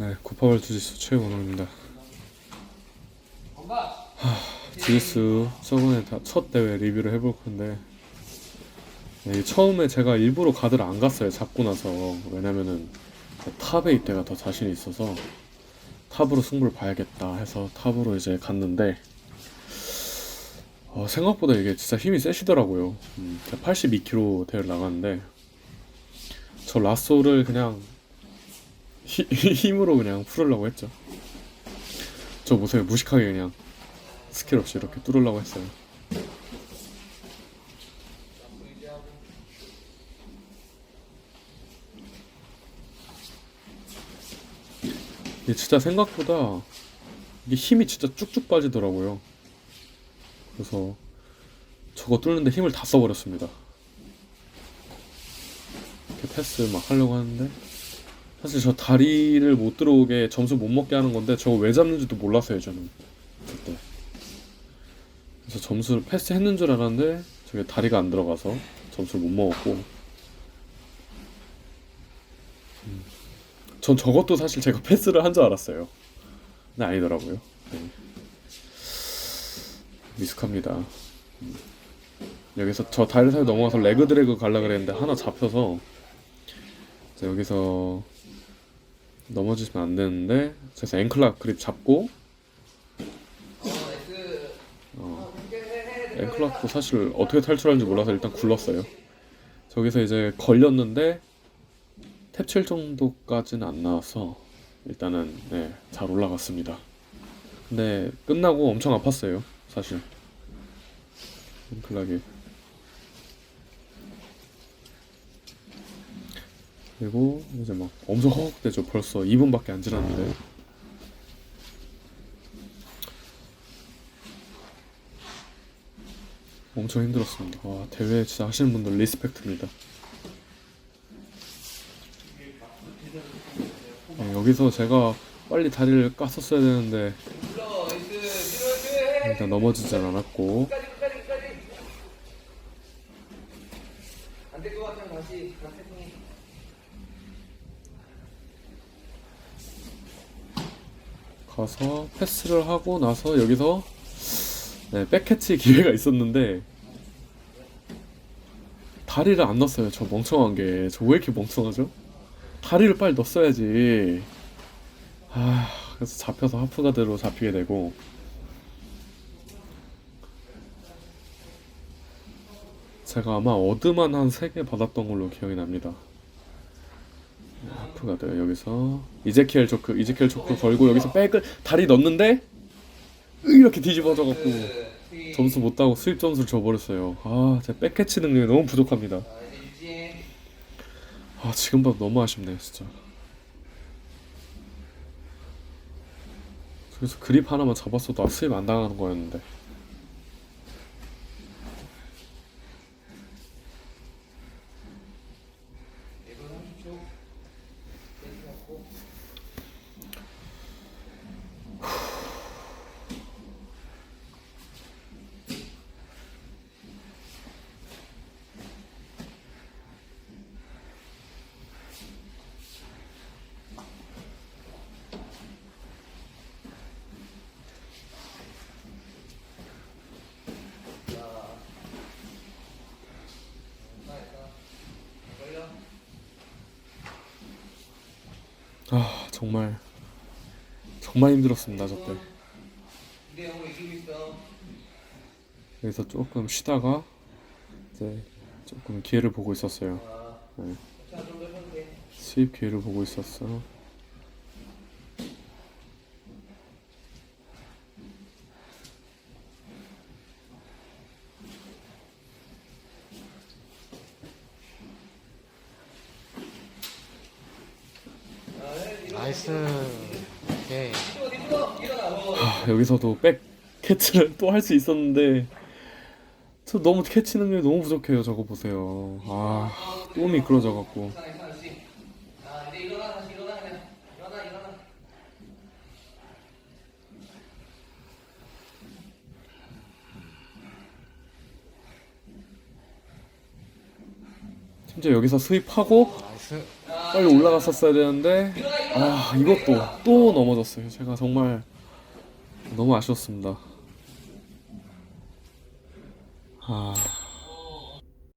네, 고파벌 주짓수 최원호입니다. 하, 주짓수 저번에 다 첫 대회 리뷰를 해볼 건데 네, 처음에 제가 일부러 가드를 안 갔어요. 잡고 나서 왜냐면은 탑에 이때가 더 자신이 있어서 탑으로 승부를 봐야겠다 해서 탑으로 이제 갔는데 어, 생각보다 이게 진짜 힘이 세시더라고요. 음, 82kg 대회를 나갔는데 저 라쏘를 그냥 히- 힘으로 그냥 풀으려고 했죠. 저 보세요. 무식하게 그냥 스킬 없이 이렇게 뚫으려고 했어요. 이게 진짜 생각보다 이게 힘이 진짜 쭉쭉 빠지더라고요. 그래서 저거 뚫는데 힘을 다 써버렸습니다. 이렇게 패스 막 하려고 하는데 사실 저 다리를 못 들어오게 점수 못 먹게 하는 건데 저거 왜 잡는지도 몰랐어요 저는 그때 그래서 점수를 패스했는 줄 알았는데 저게 다리가 안 들어가서 점수를 못 먹었고 음. 전 저것도 사실 제가 패스를 한 줄 알았어요 근데 아니더라고요 네. 미숙합니다 음. 여기서 저 다리 사이 넘어가서 레그 드래그 갈라 그랬는데 하나 잡혀서 여기서 넘어지시면 안 되는데 그래서 앵클락 그립 잡고 어, 앵클락도 사실 어떻게 탈출하는지 몰라서 일단 굴렀어요. 저기서 이제 걸렸는데 탭칠 정도까지는 안 나와서 일단은 네, 잘 올라갔습니다. 근데 끝나고 엄청 아팠어요, 사실. 앵클락이. 그리고 이제 막 엄청 허걱대죠. 벌써 2분밖에 안 지났는데. 엄청 힘들었습니다. 와, 대회 진짜 하시는 분들 리스펙트입니다. 네, 여기서 제가 빨리 다리를 깠었어야 되는데 일단 넘어지진 않았고 안될 것 같으면 다시 다시 세팅해. 가서 패스를 하고 나서 여기서 네, 백캐치 기회가 있었는데 다리를 안 넣었어요. 저 멍청한 게. 저 왜 이렇게 멍청하죠? 다리를 빨리 넣었어야지. 아, 그래서 잡혀서 하프가드로 잡히게 되고 제가 아마 어드만 한 3개 받았던 걸로 기억이 납니다. 하프가드 여기서 이제키엘 조크 이제키엘 조크 걸고 여기서 백을 다리 넣는데 이렇게 뒤집어져 갖고 그, 점수 못 따고 수입 점수를 줘버렸어요. 아, 제 백캐치 능력이 너무 부족합니다. 아. 아, 지금 봐도 너무 아쉽네요, 진짜. 그래서 그립 하나만 잡았어도 수입 안 당하는 거였는데. 이거 30초. 세팅 갖고. 자. 나이다. 걸려. 아, 정말 정말 힘들었습니다, 저 때. 이대 영으로 이기고 있어. 여기서 조금 쉬다가 이제 조금 기회를 보고 있었어요. 아, 네. 수입 기회를 보고 있었어. 아, 나. 나이스. 오케이. 어. 아, 여기서도 백 캐치를 또 할 수 있었는데 저 너무 캐치 능력이 너무 부족해요. 저거 보세요. 아, 또 미끄러져 갖고. 심지어 여기서 수입하고. 빨리 올라갔었어야 되는데. 아 이것도 또 넘어졌어요. 제가 정말 너무 아쉬웠습니다. 아